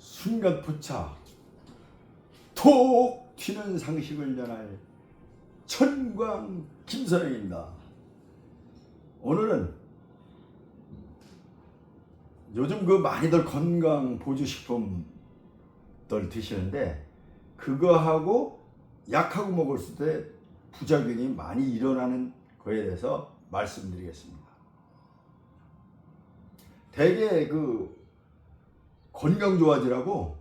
순간 포차 톡 튀는 상식을 전할 천광 김선영입니다. 오늘은 요즘 그 많이들 건강 보조식품들 드시는데 그거하고 약하고 먹을 때 부작용이 많이 일어나는 거에 대해서 말씀드리겠습니다. 대개 그 건강 좋아지라고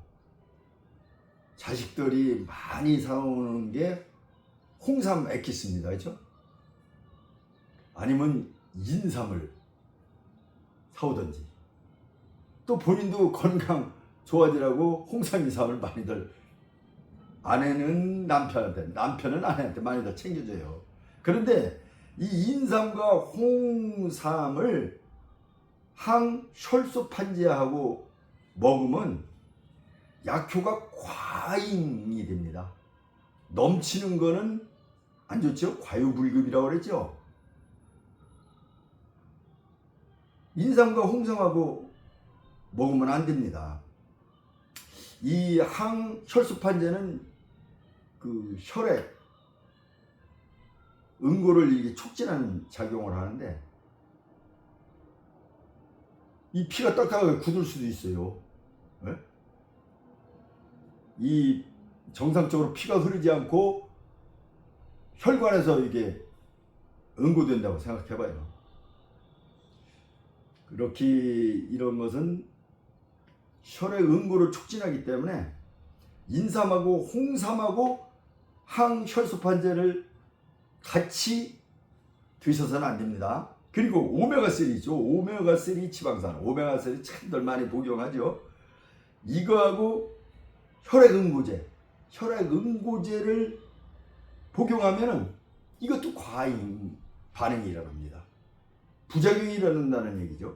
자식들이 많이 사오는 게 홍삼 액기스입니다. 그죠? 아니면 인삼을 사오든지 또 본인도 건강 좋아지라고 홍삼 인삼을 많이들 아내는 남편한테 남편은 아내한테 많이들 챙겨줘요. 그런데 이 인삼과 홍삼을 항혈소판제하고 먹으면 약효가 과잉이 됩니다. 넘치는 거는 안 좋죠? 과유불급이라고 그랬죠? 인삼과 홍삼하고 먹으면 안 됩니다. 이 항혈소판제는 그 혈액 응고를 이게 촉진하는 작용을 하는데 이 피가 딱딱하게 굳을 수도 있어요. 예? 이 정상적으로 피가 흐르지 않고 혈관에서 이게 응고된다고 생각해봐요. 그렇게 이런 것은 혈액 응고를 촉진하기 때문에 인삼하고 홍삼하고 항혈소판제를 같이 드셔서는 안 됩니다. 그리고 오메가3 있죠. 오메가3 지방산. 오메가3 참들 많이 복용하죠. 이거하고 혈액 응고제. 혈액 응고제를 복용하면은 이것도 과잉 반응이 일어납니다. 부작용이 일어난다는 얘기죠.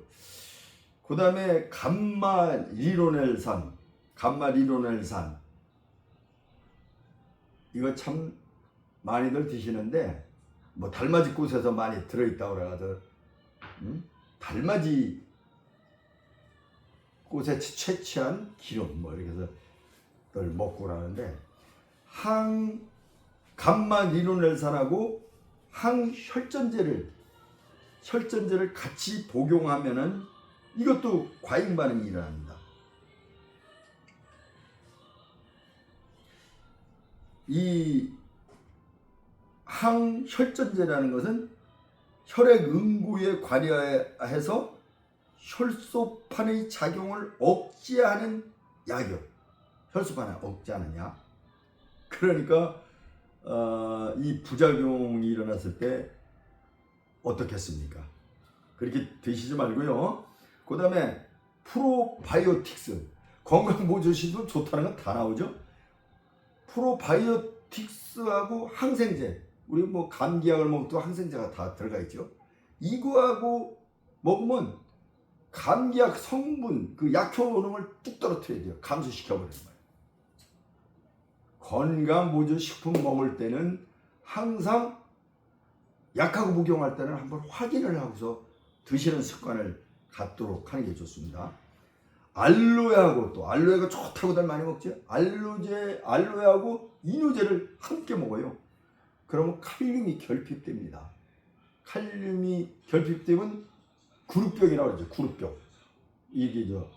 그 다음에 감마 리로넬산, 감마 리로넬산. 이거 참 많이들 드시는데 뭐 달맞이 꽃에서 많이 들어있다고 그래가지고 음? 달맞이 꽃에 채취한 기름 뭐 이렇게 해서 늘 먹고 그러는데 항 감마 리노넬산하고 항혈전제를 혈전제를 같이 복용하면은 이것도 과잉 반응이 일어납니다. 이 항혈전제라는 것은 혈액 응고에 관여해서 혈소판의 작용을 억제하는 약이요. 혈소판을 억제하는 약. 그러니까 어, 이 부작용이 일어났을 때 어떻겠습니까? 그렇게 드시지 말고요. 그 다음에 프로바이오틱스 건강 보조식품 좋다는 건 다 나오죠. 프로바이오틱스하고 항생제 우리 뭐 감기약을 또 항생제가 다 들어가 있죠. 이거하고 먹으면 감기약 성분 그 약효 효능을 뚝 떨어뜨려야 돼요. 감소시켜 버리는 거예요. 건강 보조 식품 먹을 때는 항상 약하고 복용할 때는 한번 확인을 하고서 드시는 습관을 갖도록 하는 게 좋습니다. 알로에하고 또 알로에가 좋다고들 많이 먹죠. 알로제 알로에하고 이노제를 함께 먹어요. 그러면 칼륨이 결핍됩니다. 칼륨이 결핍되면 구루병이라고 그러죠. 구루병. 이게 저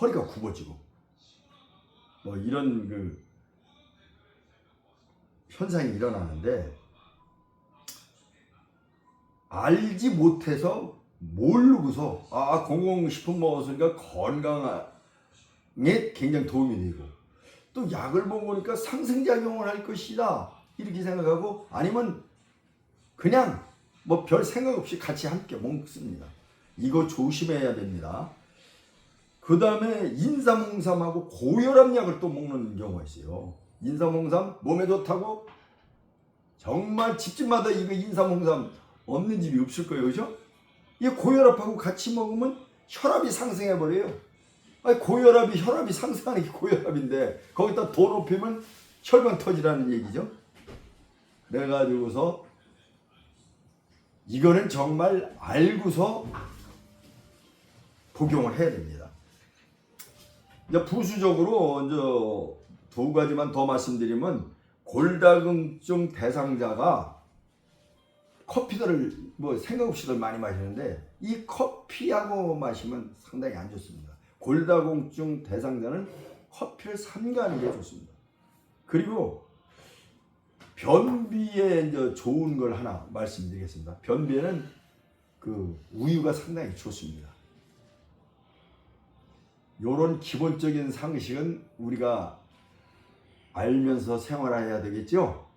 허리가 굽어지고 뭐 이런 그 현상이 일어나는데 알지 못해서 모르고서 아 공공식품 먹었으니까 건강에 굉장히 도움이 되고 또 약을 먹으니까 상승작용을 할 것이다 이렇게 생각하고 아니면 그냥 뭐 별 생각 없이 같이 함께 먹습니다. 이거 조심해야 됩니다. 그 다음에 인삼홍삼하고 고혈압 약을 또 먹는 경우가 있어요. 인삼홍삼 몸에 좋다고 정말 집집마다 이거 인삼홍삼 없는 집이 없을 거예요, 그죠? 이 고혈압하고 같이 먹으면 혈압이 상승해 버려요. 아니 고혈압이 혈압이 상승하는 게 고혈압인데 거기다 더 높이면 혈관 터지라는 얘기죠. 그래가지고서 이거는 정말 알고서 복용을 해야 됩니다. 이제 부수적으로 이제 두 가지만 더 말씀드리면 골다공증 대상자가 커피들을 뭐 생각 없이들 많이 마시는데 이 커피하고 마시면 상당히 안 좋습니다. 골다공증 대상자는 커피를 삼가하는 게 좋습니다. 그리고 변비에 이제 좋은 걸 하나 말씀드리겠습니다. 변비에는 그 우유가 상당히 좋습니다. 요런 기본적인 상식은 우리가 알면서 생활해야 되겠죠?